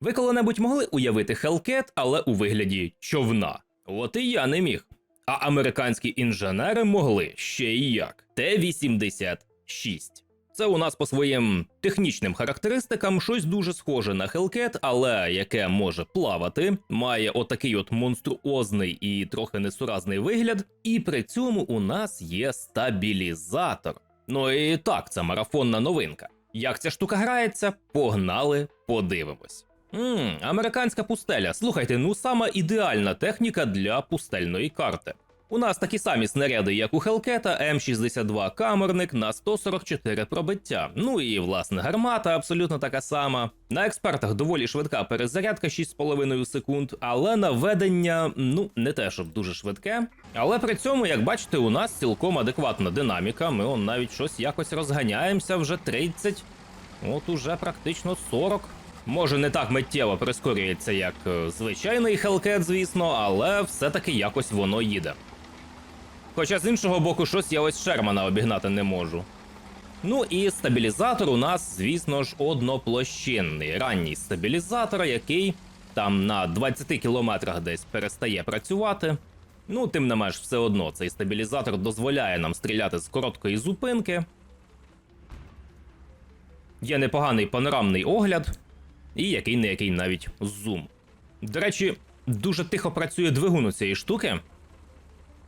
Ви коли-небудь могли уявити Hellcat, але у вигляді човна? От і я не міг. А американські інженери могли ще й як. Т-86. Це у нас по своїм технічним характеристикам щось дуже схоже на Hellcat, але яке може плавати, має отакий от монструозний і трохи несуразний вигляд, і при цьому у нас є стабілізатор. Ну і так, це марафонна новинка. Як ця штука грається, погнали, подивимось. Ммм, американська пустеля. Слухайте, ну сама ідеальна техніка для пустельної карти. У нас такі самі снаряди, як у Хелкета, М62 камерник на 144 пробиття. Ну і власне гармата абсолютно така сама. На експертах доволі швидка перезарядка 6,5 секунд, але наведення, ну не те, щоб дуже швидке. Але при цьому, як бачите, у нас цілком адекватна динаміка. Ми он навіть щось якось розганяємося вже 30, от уже практично 40. Може, не так миттєво прискорюється, як е, звичайний Hellcat, звісно, але все-таки якось воно їде. Хоча з іншого боку, щось я ось Шермана обігнати не можу. Ну і стабілізатор у нас, звісно ж, одноплощинний. Ранній стабілізатор, який там на 20 кілометрах десь перестає працювати. Ну, тим не менш, все одно цей стабілізатор дозволяє нам стріляти з короткої зупинки. Є непоганий панорамний огляд, і який не який навіть зум. До речі, дуже тихо працює двигун у цієї штуки.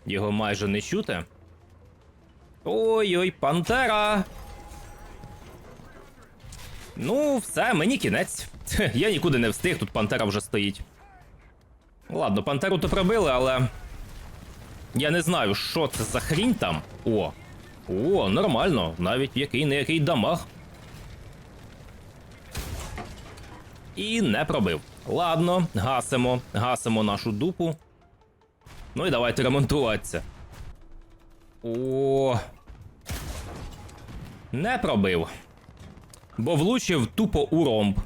Його майже не чути. Ой-ой, пантера. Ну, все, мені кінець. Я нікуди не встиг, тут пантера вже стоїть. Ладно, пантеру то пробили, але. Я не знаю, що це за хрінь там. О. О, нормально, навіть який не який дамаг. І не пробив. Ладно, гасимо, гасимо нашу дупу. Ну і давайте ремонтуватися. О. Не пробив. Бо влучив тупо у ромб.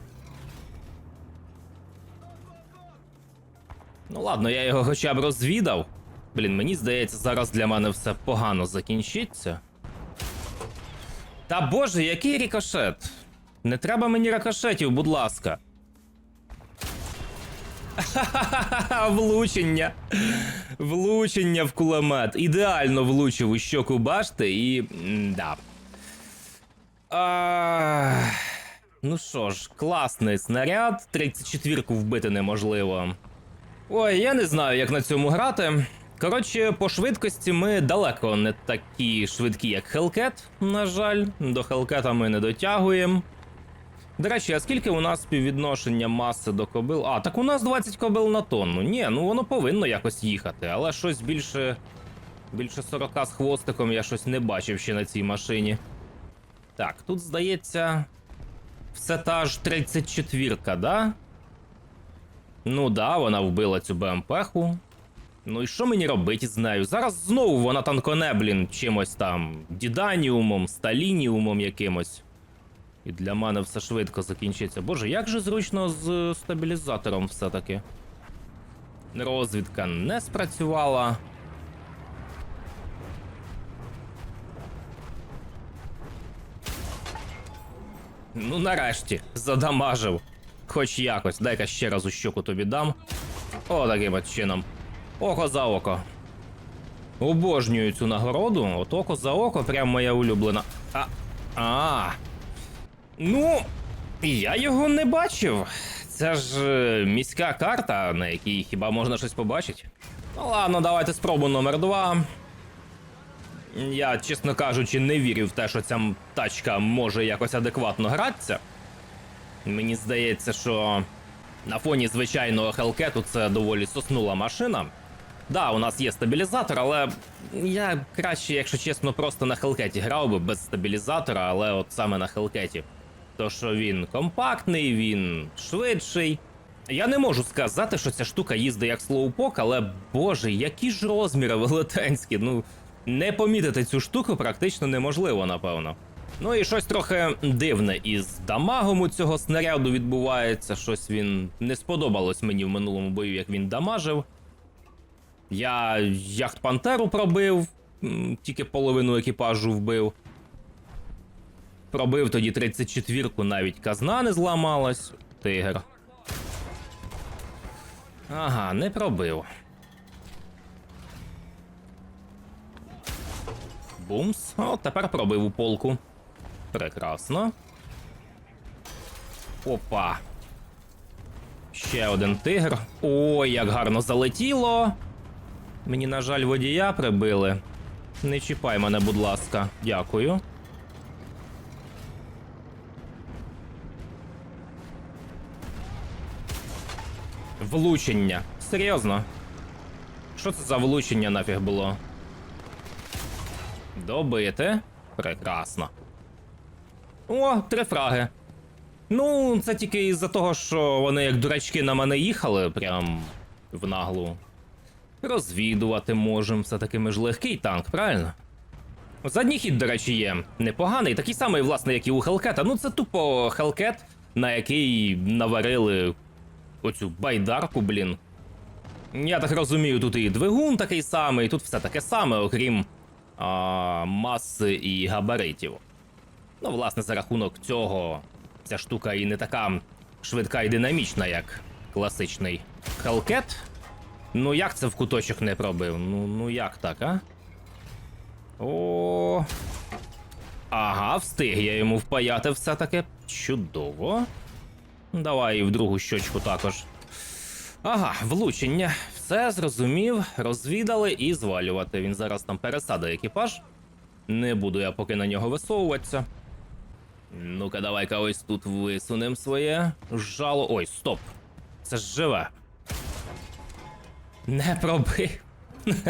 Ну ладно, я його хоча б розвідав. Блін, мені здається, зараз для мене все погано закінчиться. Та боже, який рікошет? Не треба мені рикошетів, будь ласка. Влучення. Влучення в кулемет. Ідеально влучив у щоку башти і. Да. А... Ну що ж, класний снаряд. 34-ку вбити неможливо. Ой, я не знаю, як на цьому грати. Коротше, по швидкості ми далеко не такі швидкі, як Hellcat, на жаль. До Hellcat ми не дотягуємо. До речі, а скільки у нас співвідношення маси до кобил? А, так у нас 20 кобил на тонну. Ні, ну воно повинно якось їхати, але щось більше. Більше 40 з хвостиком я щось не бачив ще на цій машині. Так, тут здається. Все та ж 34-ка, да? Ну да, вона вбила цю БМПху. Ну і що мені робити з нею? Зараз знову вона танконе, блін, чимось там діданіумом, сталініумом якимось. І для мене все швидко закінчиться. Боже, як же зручно з стабілізатором все-таки. Розвідка не спрацювала. Ну, нарешті, задамажив. Хоч якось, дай-ка ще раз у щоку тобі дам. О, таким от чином. Око за око. Обожнюю цю нагороду. От око за око, прям моя улюблена. А. А. Ну, я його не бачив. Це ж е, міська карта, на якій хіба можна щось побачити. Ну ладно, давайте спробу номер два. Я, чесно кажучи, не вірю в те, що ця тачка може якось адекватно гратися. Мені здається, що на фоні звичайного Хелкету це доволі соснула машина. Да, у нас є стабілізатор, але я краще, якщо чесно, просто на Хелкеті грав би без стабілізатора, але от саме на Хелкеті. То що він компактний, він швидший. Я не можу сказати, що ця штука їздить як слоупок, але боже, які ж розміри велетенські. Ну, не помітити цю штуку практично неможливо, напевно. Ну і щось трохи дивне із дамагом у цього снаряду відбувається. Щось він не сподобалось мені в минулому бою, як він дамажив. Я яхт Пантеру пробив, тільки половину екіпажу вбив. Пробив тоді 34-ку, навіть казна не зламалась. Тигр. Ага, не пробив. Бумс. О, тепер пробив у полку. Прекрасно. Опа. Ще один тигр. Ой, як гарно залетіло. Мені, на жаль, водія прибили. Не чіпай мене, будь ласка. Дякую. Влучення. Серйозно? Що це за влучення нафіг було? Добити. Прекрасно. О, три фраги. Ну, це тільки із-за того, що вони як дурачки на мене їхали, прям в наглу. Розвідувати можемо, все-таки ми ж легкий танк, правильно? Задній хід, до речі, є непоганий, такий самий, власне, як і у Хелкета. Ну, це тупо Хелкет, на який наварили оцю байдарку, блін. Я так розумію, тут і двигун такий самий, тут все таке саме, окрім а, маси і габаритів. Ну, власне, за рахунок цього ця штука і не така швидка і динамічна, як класичний Hellcat. Ну як це в куточок не пробив? Ну, ну як так, а? О. Ага, встиг я йому впаяти все-таки. Чудово. Давай і в другу щочку також. Ага, влучення. Все зрозумів, розвідали і звалювати. Він зараз там пересадить екіпаж. Не буду я поки на нього висовуватися. Ну-ка, давай-ка ось тут висунем своє жало. Ой, стоп. Це ж живе. Не пробив.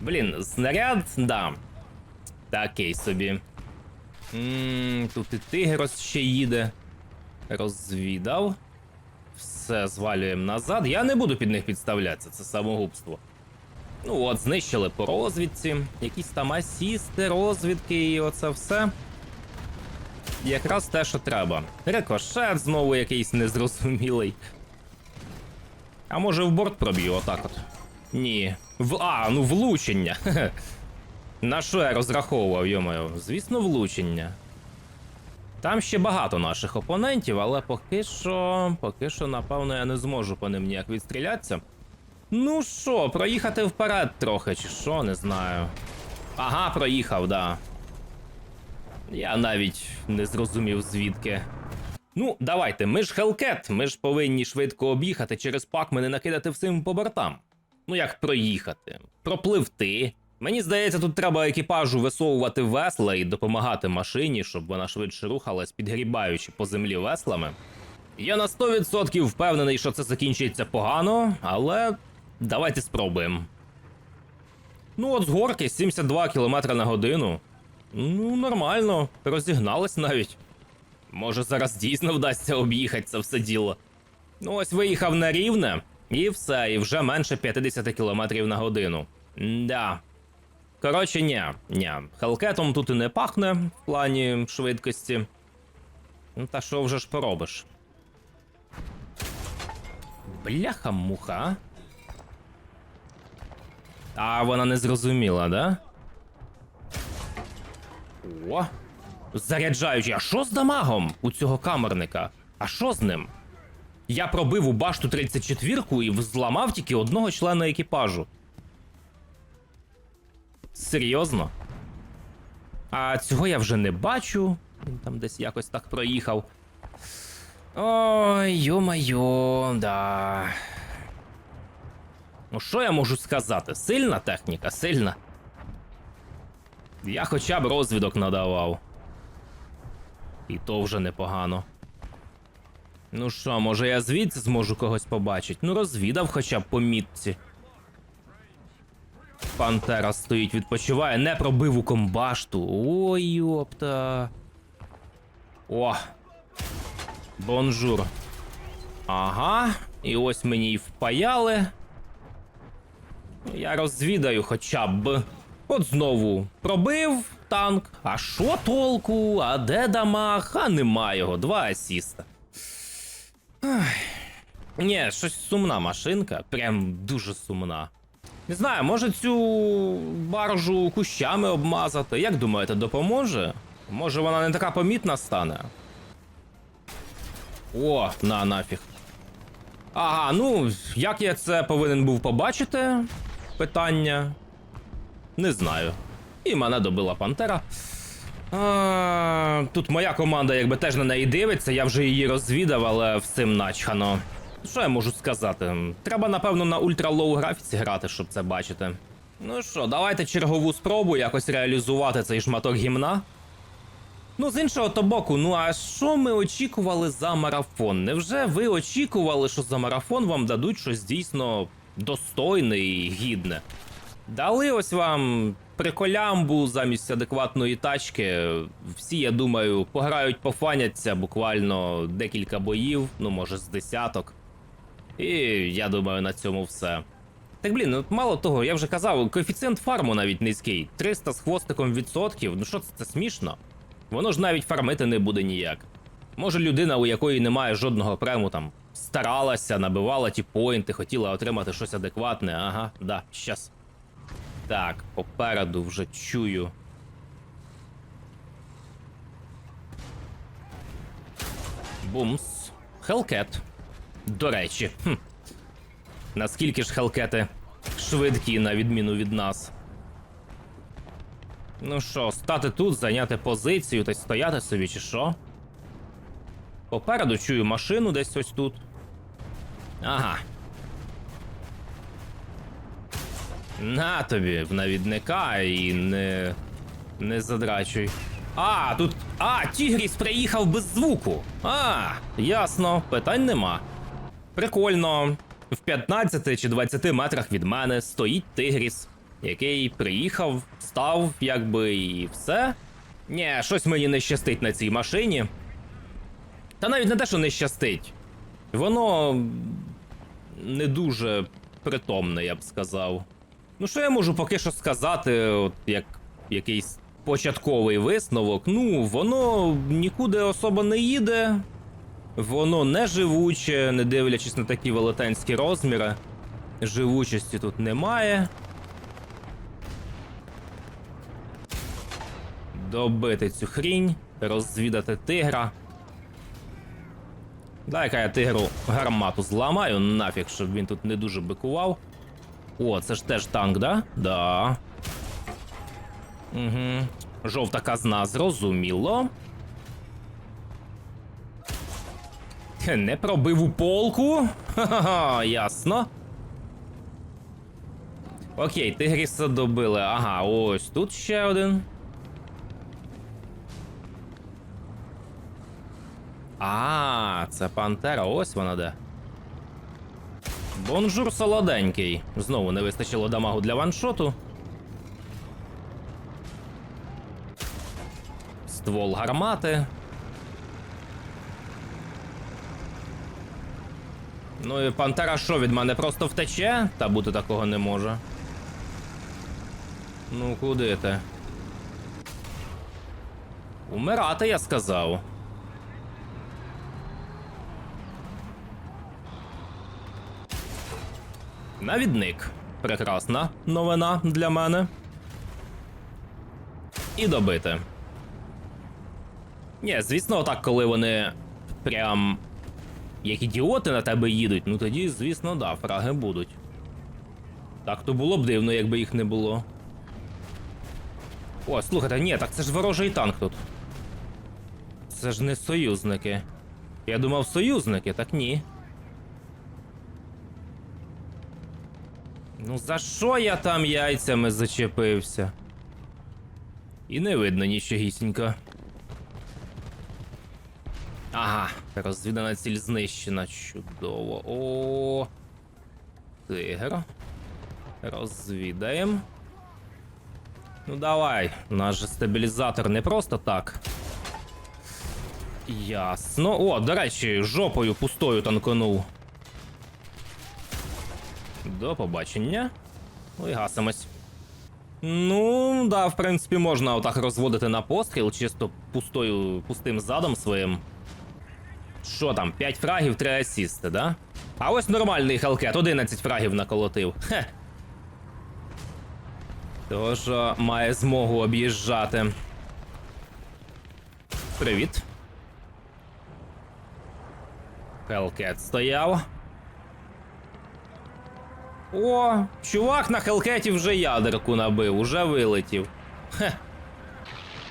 Блін, снаряд, да. Такий собі. м тут і тигрос ще їде. Розвідав. Все звалюємо назад. Я не буду під них підставлятися, це самогубство. Ну от, знищили по розвідці, якісь там асісти, розвідки і оце все. Якраз те, що треба. Рикошет знову якийсь незрозумілий. А може в борт проб'ю отак от. Ні. В... А, ну влучення. На що я розраховував, йомаю? Звісно, влучення. Там ще багато наших опонентів, але поки що. Поки що, напевно, я не зможу по ним ніяк відстрілятися. Ну що, проїхати вперед трохи, чи що, не знаю. Ага, проїхав, да. Я навіть не зрозумів звідки. Ну, давайте, ми ж Хелкет, ми ж повинні швидко об'їхати через пакми не накидати всім по бортам. Ну як проїхати? Пропливти. Мені здається, тут треба екіпажу висовувати весла і допомагати машині, щоб вона швидше рухалась, підгрібаючи по землі веслами. Я на 100% впевнений, що це закінчиться погано, але давайте спробуємо. Ну, от з горки 72 км на годину. Ну, нормально, розігнались навіть. Може, зараз дійсно вдасться об'їхати це все діло. Ну, ось виїхав на рівне, і все, і вже менше 50 км на годину. Да. Коротше, ні, ні. Хелкетом тут і не пахне в плані швидкості. Ну, та що вже ж поробиш? Бляха-муха. А вона не зрозуміла, да? О! Заряджаючи, а що з дамагом у цього камерника? А що з ним? Я пробив у башту 34-ку і зламав тільки одного члена екіпажу. Серйозно? А цього я вже не бачу. Він там десь якось так проїхав. Ой, йо-майо, да. Ну, що я можу сказати? Сильна техніка, сильна. Я хоча б розвідок надавав. І то вже непогано. Ну що, може я звідси зможу когось побачити? Ну розвідав хоча б по мітці. Пантера стоїть, відпочиває, не пробив у комбашту. Ой, йопта. О. Бонжур. Ага. І ось мені й впаяли. Я розвідаю хоча б. От знову пробив танк. А що толку? А де дамаг? А нема його. Два асіста. Ах. Щось сумна машинка. Прям дуже сумна. Не знаю, може цю баржу кущами обмазати. Як думаєте, допоможе? Може вона не така помітна стане? О, на нафіг. Ага, ну як я це повинен був побачити? Питання. Не знаю. І мене добила Пантера. А, тут моя команда якби теж на неї дивиться, я вже її розвідав, але всім начхано. Що я можу сказати? Треба, напевно, на ультралоу графіці грати, щоб це бачити. Ну що, давайте чергову спробу якось реалізувати цей шматок гімна. Ну, з іншого то боку, ну а що ми очікували за марафон? Невже ви очікували, що за марафон вам дадуть щось дійсно достойне і гідне? Дали ось вам приколямбу замість адекватної тачки. Всі, я думаю, пограють, пофаняться буквально декілька боїв, ну може з десяток. І я думаю, на цьому все. Так блін, ну мало того, я вже казав, коефіцієнт фарму навіть низький. 300 з хвостиком відсотків. Ну що це, це смішно? Воно ж навіть фармити не буде ніяк. Може, людина, у якої немає жодного прему, там старалася, набивала ті поінти, хотіла отримати щось адекватне. Ага, да, щас. Так, попереду вже чую. Бумс. Хелкет. До речі. Хм. Наскільки ж хелкети швидкі, на відміну від нас. Ну що, стати тут, зайняти позицію та стояти собі, чи що? Попереду чую машину десь ось тут. Ага. На тобі в навідника і не. не задрачуй. А, тут. А, Тігріс приїхав без звуку. А, ясно, питань нема. Прикольно. В 15 чи 20 метрах від мене стоїть Тигріс, який приїхав, став, якби і все. Ні, щось мені не щастить на цій машині. Та навіть не те, що не щастить. Воно не дуже притомне, я б сказав. Ну, що я можу поки що сказати, от як якийсь початковий висновок. Ну, воно нікуди особо не їде. Воно не живуче, не дивлячись на такі велетенські розміри. Живучості тут немає. Добити цю хрінь, розвідати тигра. Дай-ка я тигру гармату зламаю, нафіг, щоб він тут не дуже бикував. О, це ж теж танк, да? Да. Угу. Жовта казна, зрозуміло. Не пробив у полку. Ха-ха, ясно. Окей, тигріса добили. Ага, ось тут ще один. А, це пантера, ось вона де. Бонжур солоденький. Знову не вистачило дамагу для ваншоту. Ствол гармати. Ну і пантера що від мене просто втече? Та бути такого не може. Ну, куди ти? Умирати, я сказав. Навідник. Прекрасна новина для мене. І добити. Ні, звісно, отак, коли вони прям як ідіоти на тебе їдуть, ну тоді, звісно, да, фраги будуть. Так то було б дивно, якби їх не було. О, слухайте, ні, так це ж ворожий танк тут. Це ж не союзники. Я думав, союзники, так ні. Ну за що я там яйцями зачепився? І не видно нічогісінько. Ага, розвідана ціль знищена. Чудово. О. Тигр. Розвідаємо. Ну давай, наш же стабілізатор не просто так. Ясно. О, до речі, жопою пустою танконув. До побачення. Ну і гасимось. Ну, да, в принципі, можна отак розводити на постріл, чисто пустою, пустим задом своїм. Що там, 5 фрагів, 3 асісти, да? А ось нормальний Хелкет, 11 фрагів наколотив. Хе. Що має змогу об'їжджати. Привіт. Хелкет стояв. О, чувак на хелкеті вже ядерку набив, уже вилетів. Хе.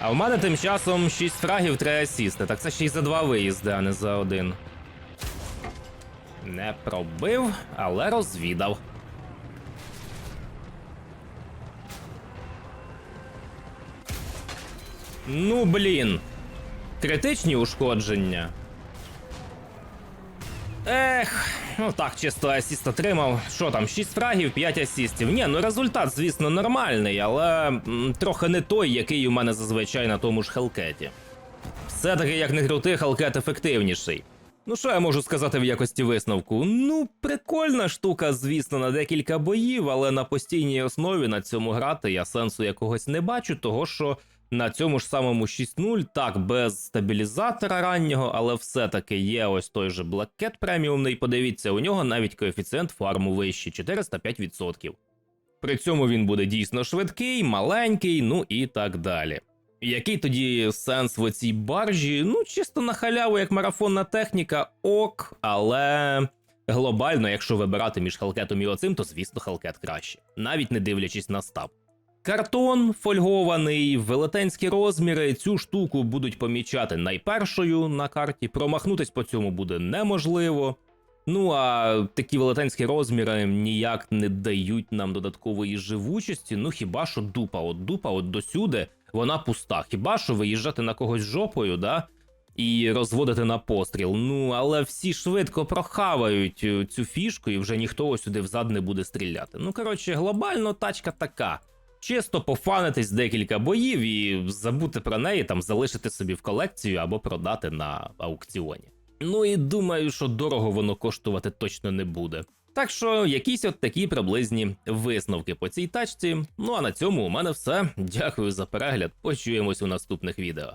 А в мене тим часом 6 фрагів 3 асісти. Так це ще й за два виїзди, а не за один. Не пробив, але розвідав. Ну блін. Критичні ушкодження. Ех, ну так, чисто асіст отримав. Що там, 6 фрагів, 5 асістів. Ні, ну результат, звісно, нормальний, але трохи не той, який у мене зазвичай на тому ж Хелкеті. Все-таки, як не крути, Хелкет ефективніший. Ну, що я можу сказати в якості висновку? Ну, прикольна штука, звісно, на декілька боїв, але на постійній основі на цьому грати я сенсу якогось не бачу, того що на цьому ж самому 6.0, так, без стабілізатора раннього, але все-таки є ось той же Cat преміумний. Подивіться, у нього навіть коефіцієнт фарму вищий 405%. При цьому він буде дійсно швидкий, маленький, ну і так далі. Який тоді сенс в оцій баржі? Ну, чисто на халяву, як марафонна техніка, ок, але глобально, якщо вибирати між Хелкетом і оцим, то звісно Хелкет краще, навіть не дивлячись на став. Картон фольгований, велетенські розміри. Цю штуку будуть помічати найпершою на карті. Промахнутись по цьому буде неможливо. Ну а такі велетенські розміри ніяк не дають нам додаткової живучості. Ну хіба що дупа, от дупа, от досюди, вона пуста. Хіба що виїжджати на когось жопою, да? І розводити на постріл. Ну, але всі швидко прохавають е, цю фішку, і вже ніхто сюди взад не буде стріляти. Ну, коротше, глобально тачка така. Чисто пофанитись декілька боїв і забути про неї, там залишити собі в колекцію або продати на аукціоні. Ну і думаю, що дорого воно коштувати точно не буде. Так що якісь от такі приблизні висновки по цій тачці. Ну а на цьому у мене все. Дякую за перегляд. Почуємось у наступних відео.